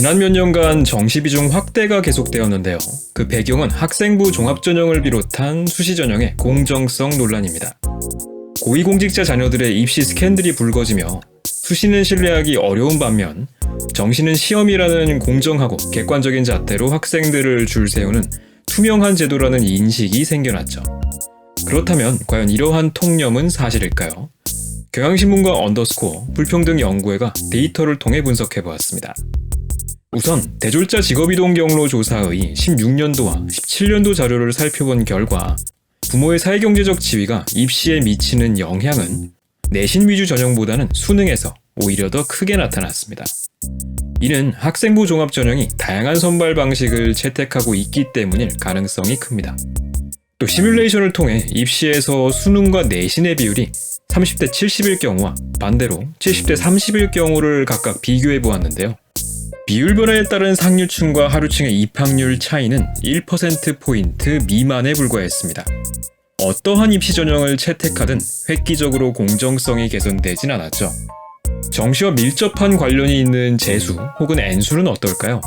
지난 몇 년간 정시 비중 확대가 계속되었는데요. 그 배경은 학생부 종합전형을 비롯한 수시 전형의 공정성 논란입니다. 고위공직자 자녀들의 입시 스캔들이 불거지며 수시는 신뢰하기 어려운 반면 정시는 시험이라는 공정하고 객관적인 잣대로 학생들을 줄 세우는 투명한 제도라는 인식이 생겨났죠. 그렇다면 과연 이러한 통념은 사실일까요? 경향신문과 언더스코어 불평등 연구회가 데이터를 통해 분석해 보았습니다. 우선 대졸자 직업이동 경로 조사의 16년도와 17년도 자료를 살펴본 결과 부모의 사회경제적 지위가 입시에 미치는 영향은 내신 위주 전형보다는 수능에서 오히려 더 크게 나타났습니다. 이는 학생부 종합 전형이 다양한 선발 방식을 채택하고 있기 때문일 가능성이 큽니다. 또 시뮬레이션을 통해 입시에서 수능과 내신의 비율이 30대 70일 경우와 반대로 70대 30일 경우를 각각 비교해 보았는데요. 비율 변화에 따른 상류층과 하류층의 입학률 차이는 1%포인트 미만에 불과했습니다. 어떠한 입시 전형을 채택하든 획기적으로 공정성이 개선되진 않았죠. 정시와 밀접한 관련이 있는 재수 혹은 N수는 어떨까요?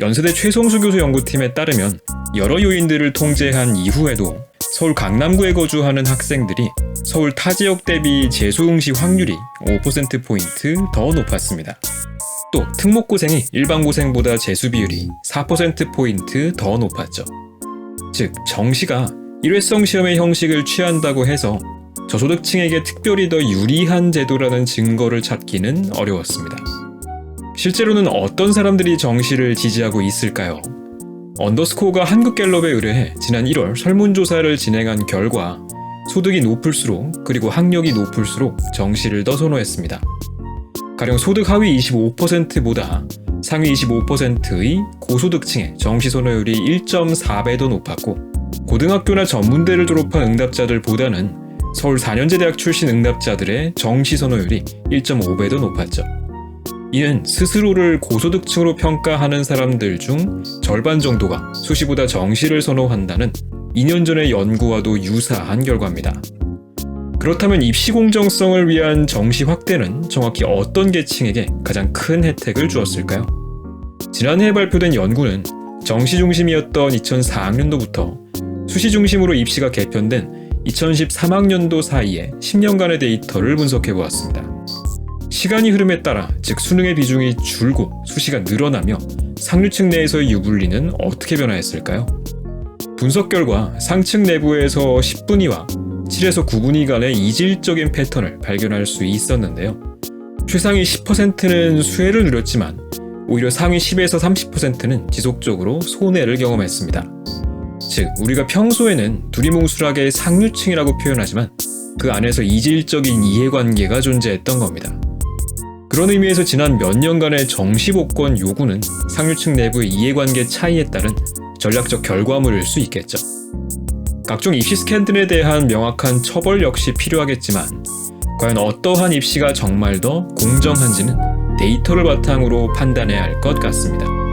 연세대 최성수 교수 연구팀에 따르면 여러 요인들을 통제한 이후에도 서울 강남구에 거주하는 학생들이 서울 타 지역 대비 재수 응시 확률이 5%포인트 더 높았습니다. 또 특목고생이 일반고생보다 재수 비율이 4%포인트 더 높았죠. 즉, 정시가 일회성 시험의 형식을 취한다고 해서 저소득층에게 특별히 더 유리한 제도라는 증거를 찾기는 어려웠습니다. 실제로는 어떤 사람들이 정시를 지지하고 있을까요? 언더스코어가 한국갤럽에 의뢰해 지난 1월 설문조사를 진행한 결과 소득이 높을수록 그리고 학력이 높을수록 정시를 더 선호했습니다. 가령 소득 하위 25%보다 상위 25%의 고소득층의 정시 선호율이 1.4배 더 높았고 고등학교나 전문대를 졸업한 응답자들보다는 서울 4년제 대학 출신 응답자들의 정시 선호율이 1.5배 더 높았죠. 이는 스스로를 고소득층으로 평가하는 사람들 중 절반 정도가 수시보다 정시를 선호한다는 2년 전의 연구와도 유사한 결과입니다. 그렇다면 입시 공정성을 위한 정시 확대는 정확히 어떤 계층에게 가장 큰 혜택을 주었을까요? 지난해 발표된 연구는 정시 중심이었던 2004학년도부터 수시 중심으로 입시가 개편된 2013학년도 사이에 10년간의 데이터를 분석해 보았습니다. 시간이 흐름에 따라 즉 수능의 비중이 줄고 수시가 늘어나며 상류층 내에서의 유불리는 어떻게 변화했을까요? 분석 결과 상층 내부에서 10분위와 7에서 9분위 간의 이질적인 패턴을 발견할 수 있었는데요. 최상위 10%는 수혜를 누렸지만 오히려 상위 10에서 30%는 지속적으로 손해를 경험했습니다. 즉, 우리가 평소에는 두리뭉술하게 상류층이라고 표현하지만 그 안에서 이질적인 이해관계가 존재했던 겁니다. 그런 의미에서 지난 몇 년간의 정시복권 요구는 상류층 내부의 이해관계 차이에 따른 전략적 결과물일 수 있겠죠. 각종 입시 스캔들에 대한 명확한 처벌 역시 필요하겠지만 과연 어떠한 입시가 정말 더 공정한지는 데이터를 바탕으로 판단해야 할 것 같습니다.